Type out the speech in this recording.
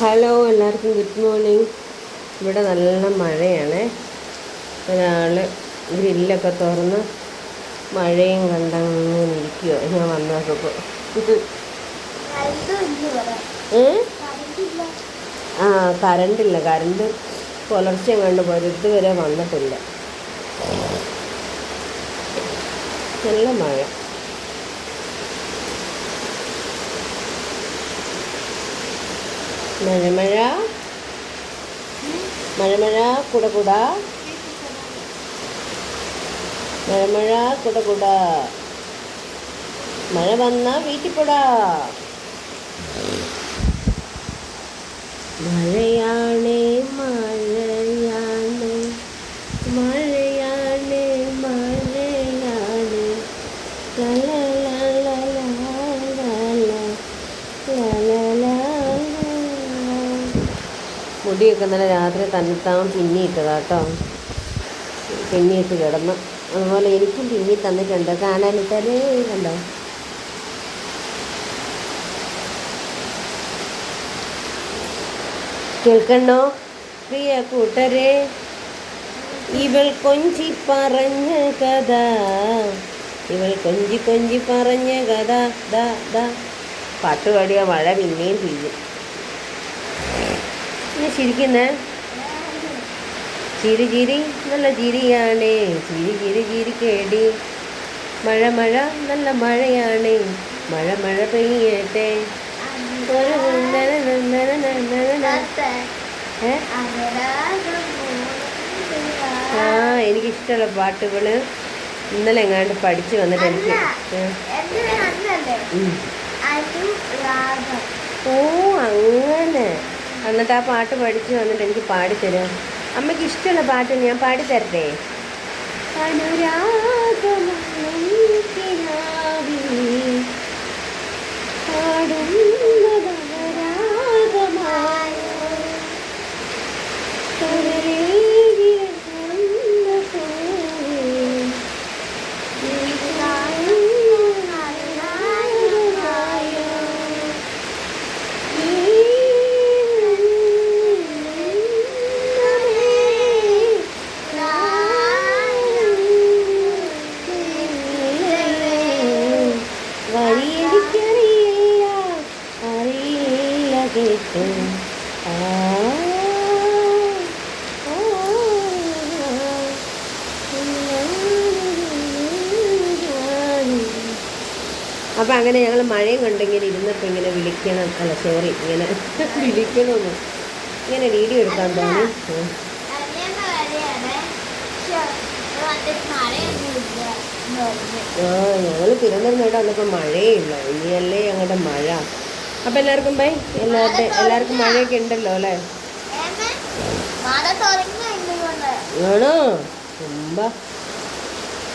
Hello എല്ലാവർക്കും good morning ഇവിടെ നല്ല മഴയാണ്. ഒരാൾ ഗ്രില്ലൊക്കെ തുറന്ന് മഴയും കണ്ടങ്ങനെ ഇരിക്കുക ഞാൻ വന്നപ്പോൾ ആ കറണ്ടില്ല. കറണ്ട് പുലർച്ചെ കണ്ട് പൊരുത്ത് വരെ വന്നിട്ടില്ല. നല്ല മഴ. മഴമഴ. മഴമഴ കുടകുട. മഴമഴ കുടകുട. മഴ വന്ന വീട്ടിൽ കൂടാ മഴയാണ് മുടിയൊക്കെ നല്ല രാത്രി തന്നെത്താൻ പിന്നിയിട്ടതാ കേട്ടോ പിന്നിയിട്ട് കിടന്ന്. അതുപോലെ എനിക്കും പിന്നി തന്നിട്ടുണ്ട്. കാണാനിട്ടേ കണ്ടോ? കേൾക്കണോ? പ്രിയ കൂട്ടരെ ഇവൾ കൊഞ്ചി പറഞ്ഞ കഥ. ഇവൾ കൊഞ്ചി കൊഞ്ചി പറഞ്ഞ കഥ. ദ ദാ. പാട്ട് പാടിയ മഴ പിന്നെയും പെയ്യും. പിന്നെ ചിരിക്കുന്നേ? ചിരി ചിരി നല്ല ചിരിയാണ്. ചിരി ചിരി ചിരി കേടി. മഴ മഴ നല്ല മഴയാണ്. മഴ മഴ പെയ്യട്ടെ. ഒരു നന്ദന നന്ദന നന്ദന? ആ എനിക്കിഷ്ടമുള്ള പാട്ടുകൾ ഇന്നലെ എങ്ങാണ്ട് പഠിച്ചു വന്നിട്ട് എനിക്ക്. ഓ അങ്ങനെ. എന്നിട്ട് ആ പാട്ട് പഠിച്ചു വന്നിട്ട് എനിക്ക് പാടിത്തരും. അമ്മയ്ക്ക് ഇഷ്ടമുള്ള പാട്ട് ഞാൻ പാടിത്തരട്ടെ? അനുരാഗമണിക്കിനാവിൽ അപ്പം അങ്ങനെ ഞങ്ങൾ മഴയും കണ്ടിങ്ങനെ ഇരുന്നപ്പോൾ ഇങ്ങനെ വിളിക്കണം. അല്ല സോറി ഇങ്ങനെ വിളിക്കണമെന്ന് ഇങ്ങനെ വീഡിയോ എടുക്കാൻ തോന്നി. ആ ഞങ്ങൾ തിരുവനന്തപുരം വന്നപ്പോൾ മഴയില്ല ഇനിയല്ലേ ഞങ്ങളുടെ മഴ. അപ്പം എല്ലാവർക്കും ബൈ എല്ലാവരുടെ എല്ലാവർക്കും മഴയൊക്കെ ഉണ്ടല്ലോ അല്ലേ? ആണോ? മുമ്പ